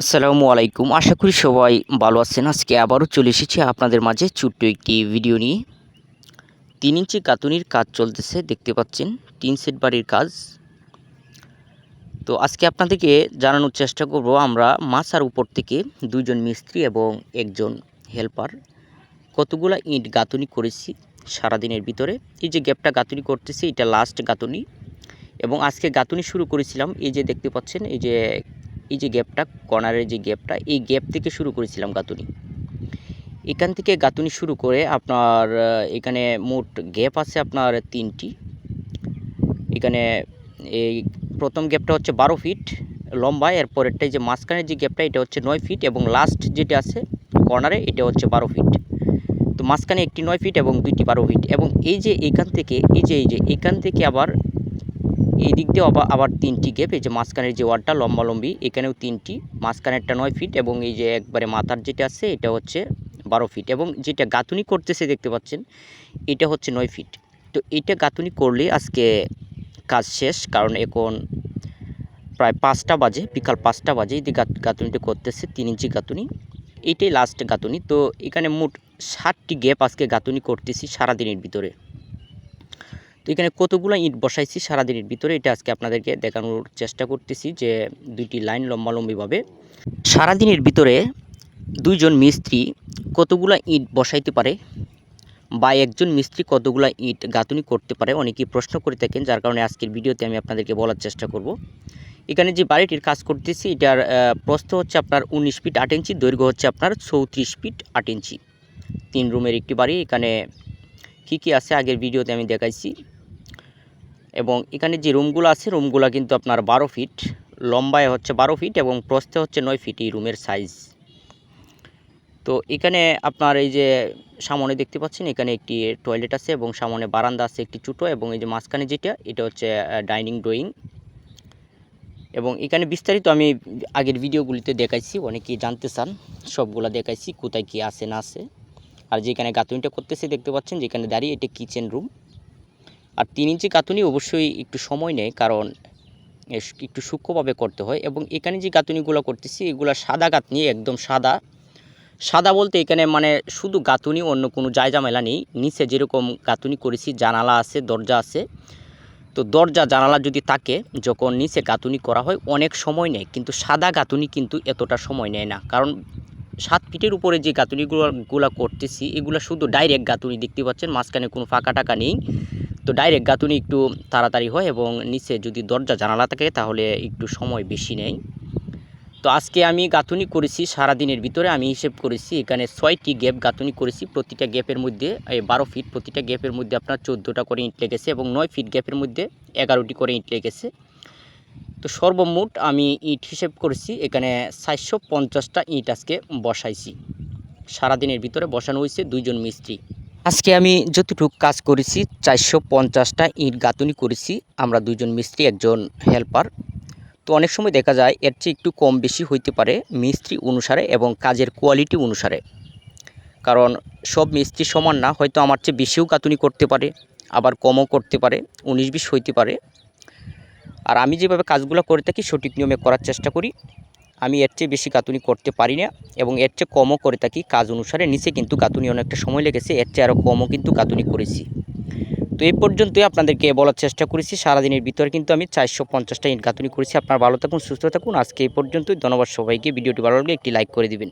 আসসালামু আলাইকুম। আশা করি সবাই ভালো আছেন। আজকে আবারও চলে এসেছি আপনাদের মাঝে ছোট্ট একটি ভিডিও নিয়ে। তিন ইঞ্চি কাতুনির কাজ চলতেছে, দেখতে পাচ্ছেন। তিন সেট বাড়ির কাজ। তো আজকে আপনাদেরকে জানানোর চেষ্টা করব, আমরা মাছার উপর থেকে দুইজন মিস্ত্রি এবং একজন হেল্পার। কতগুলা ইট গাঁথুনি করেছি সারাদিনের ভিতরে। এই যে গ্যাপটা গাঁথুনি করতেছি, এটা লাস্ট গাঁথুনি। এবং আজকে গাঁথুনি শুরু করেছিলাম, এই যে দেখতে পাচ্ছেন, এই যে এই যে গ্যাপটা কর্নারের যে গ্যাপটা এই গ্যাপ থেকে শুরু করেছিলাম গাঁথুনি। এখান থেকে গাঁথুনি শুরু করে আপনার এখানে মোট গ্যাপ আছে আপনার তিনটি। এখানে এই প্রথম গ্যাপটা হচ্ছে বারো ফিট লম্বা এরপরেরটাই যে মাঝখানের যে গ্যাপটা এটা হচ্ছে নয় ফিট এবং লাস্ট যেটা আছে কর্নারে এটা হচ্ছে বারো ফিট তো মাঝখানে একটি নয় ফিট এবং দুইটি বারো ফিট এবং এই যে এখান থেকে, এই যে এই যে, এখান থেকে আবার এই দিক দিয়ে আবার তিনটি গ্যাপ এই যে মাঝখানের যে ওয়ালটা লম্বা লম্বি, এখানেও তিনটি। মাঝখানেরটা নয় ফিট এবং এই যে একবারে মাথার যেটা আছে, এটা হচ্ছে বারো ফিট এবং যেটা গাঁথুনি করতেছে দেখতে পাচ্ছেন, এটা হচ্ছে নয় ফিট তো এটা গাঁথুনি করলে আজকে কাজ শেষ, কারণ এখন প্রায় পাঁচটা বাজে, বিকাল পাঁচটা বাজে, এই গাঁথুনিটা করতেছে তিন ইঞ্চি গাঁথুনি। এইটাই লাস্ট গাঁথুনি। তো এখানে মোট ষাটটি গ্যাপ আজকে গাঁথুনি করতেছি সারাদিনের ভিতরে। তো এখানে কতগুলো ইট বসাইছি সারাদিনের ভিতরে, এটা আজকে আপনাদেরকে দেখানোর চেষ্টা করতেছি যে দুইটি লাইন লম্বালম্বিভাবে। সারাদিনের ভিতরে দুইজন মিস্ত্রি কতগুলা ইট বসাইতে পারে বা একজন মিস্ত্রি কতগুলা ইট গাঁথুনি করতে পারে, অনেকেই প্রশ্ন করে থাকেন, যার কারণে আজকের ভিডিওতে আমি আপনাদেরকে বলার চেষ্টা করব। এখানে যে বাড়িটির কাজ করতেছি, এটার প্রস্থ হচ্ছে আপনার উনিশ ফিট আট ইঞ্চি, দৈর্ঘ্য হচ্ছে আপনার চৌত্রিশ ফিট আট ইঞ্চি। তিন রুমের একটি বাড়ি, এখানে কী কী আছে আগের ভিডিওতে আমি দেখাইছি। এবং এখানে যে রুমগুলো আছে, রুমগুলো কিন্তু আপনার বারো ফিট, লম্বায় হচ্ছে বারো ফিট এবং প্রস্থে হচ্ছে নয় ফিট এই রুমের সাইজ। তো এখানে আপনার এই যে সামনে দেখতে পাচ্ছেন, এখানে একটি টয়লেট আছে এবং সামনে বারান্দা আছে একটি ছোটো এবং এই যে মাঝখানে যেটা, এটা হচ্ছে ডাইনিং ড্রয়িং। এবং এখানে বিস্তারিত আমি আগের ভিডিওগুলিতে দেখাইছি অনেকেই জানতে চান, সবগুলা দেখাইছি, কোথায় কী আছে না আছে। আর যেখানে গাঁথুনিটা করতেছে, দেখতে পাচ্ছেন, যেখানে দাঁড়িয়ে এটা কিচেন রুম আর তিন ইঞ্চি গাঁথুনি অবশ্যই একটু সময় নেয়, কারণ একটু সূক্ষ্মভাবে করতে হয় এবং এখানে যে গাঁথুনিগুলো করতেছি, এগুলো সাদা গাঁথনি একদম সাদা। সাদা বলতে এখানে মানে শুধু গাঁথুনি অন্য কোনো জায়জামেলা নেই। নিচে যেরকম গাঁথুনি করেছি, জানালা আছে, দরজা আছে। তো দরজা, জানালা যদি থাকে, যখন নিচে গাঁথুনি করা হয়, অনেক সময় নেয়। কিন্তু সাদা গাঁথুনি কিন্তু এতটা সময় নেয় না। কারণ সাত ফিটের উপরে যে গাঁথুনিগুলো গুলা করতেছি, এগুলো শুধু ডাইরেক্ট গাঁথুনি দেখতে পাচ্ছেন? মাঝখানে কোনো ফাঁকা টাকা নেই। তো ডাইরেক্ট গাঁথুনি একটু তাড়াতাড়ি হয় এবং নিচে যদি দরজা জানালা থাকে তাহলে একটু সময় বেশি নেয়। তো আজকে আমি গাঁথুনি করেছি, সারাদিনের ভিতরে আমি হিসেব করেছি, এখানে ছয়টি গ্যাপ গাঁথুনি করেছি। প্রতিটা গ্যাপের মধ্যে বারো ফিট প্রতিটা গ্যাপের মধ্যে আপনার চোদ্দোটা করে ইট লেগেছে এবং নয় ফিট গ্যাপের মধ্যে এগারোটি করে ইট লেগেছে। তো সর্বমোট আমি ইট হিসেব করেছি, এখানে চারশো পঞ্চাশটা ইট আজকে বসাইছি। সারাদিনের ভিতরে বসানো হয়েছে দুইজন মিস্ত্রি। আজকে আমি যতটুকু কাজ করেছি, চারশো পঞ্চাশটা ইট গাঁথুনি করেছি। আমরা দুজন মিস্ত্রি, একজন হেল্পার। তো অনেক সময় দেখা যায় এর চেয়ে একটু কম বেশি হইতে পারে মিস্ত্রি অনুসারে এবং কাজের কোয়ালিটি অনুসারে। কারণ সব মিস্ত্রি সমান না, হয়তো আমার চেয়ে বেশিও গাঁথুনি করতে পারে, আবার কমও করতে পারে, উনিশ বিশ হইতে পারে। আর আমি যেভাবে কাজগুলো করে থাকি, সঠিক নিয়মে করার চেষ্টা করি। আমি এর চেয়ে বেশি গাঁথুনি করতে পারি না এবং এর চেয়ে কমও করে থাকি কাজ অনুসারে। নিচে কিন্তু গাঁথুনি অনেকটা সময় লেগেছে, এর চেয়ে আরও কমও কিন্তু গাঁথুনি করেছি। তো এই পর্যন্তই আপনাদেরকে বলার চেষ্টা করেছি। সারাদিনের ভিতরে কিন্তু আমি চারশো পঞ্চাশটা গাঁথুনি করেছি। আপনারা ভালো থাকুন, সুস্থ থাকুন। আজকে এই পর্যন্তই। ধন্যবাদ সবাইকে। ভিডিওটি ভালো লাগলে একটি লাইক করে দিবেন।